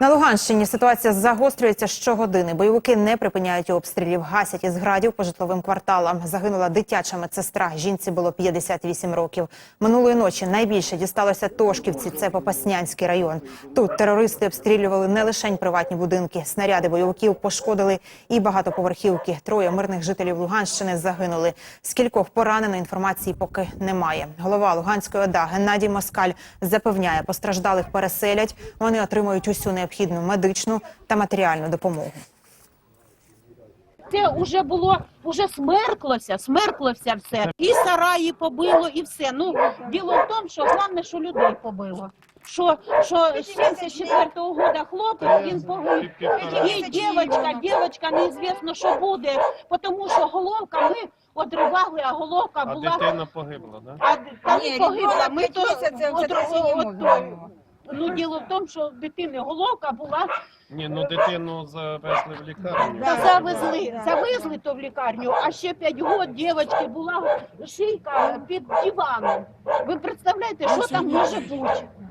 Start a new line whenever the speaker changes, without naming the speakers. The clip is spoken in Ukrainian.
На Луганщині ситуація загострюється щогодини. Бойовики не припиняють обстрілів, гасять із градів по житловим кварталам. Загинула дитяча медсестра. Жінці було 58 років. Минулої ночі найбільше дісталося Тошківці. Це Попаснянський район. Тут терористи обстрілювали не лише приватні будинки. Снаряди бойовиків пошкодили і багатоповерхівки. Троє мирних жителів Луганщини загинули. Скількох поранено інформації поки немає. Голова Луганської ОДА Геннадій Москаль запевняє, постраждалих переселять. Вони отримують усю необхідну медичну та матеріальну допомогу.
Це вже було, вже смерклося, смерклося все. І сараї побило, і все. Ну, діло в тому, що головне, що людей побило. Що, що з 74-го года хлопець, він погиб. І дівчинка, дівчинка, неізвісно, що буде, тому що головка ми одривали, а головка
А
була...
дитина погибла, да?
А та
Ні,
не погибла. Ми то
місяців, це
от-
трясіння
от-
мозку.
Ну, діло в тому, що в дитини головка була
Ні, ну дитину завезли в лікарню.
Та завезли, завезли то в лікарню, а ще 5 год дівчинки була шийка під диваном. Ви представляєте, що там може бути?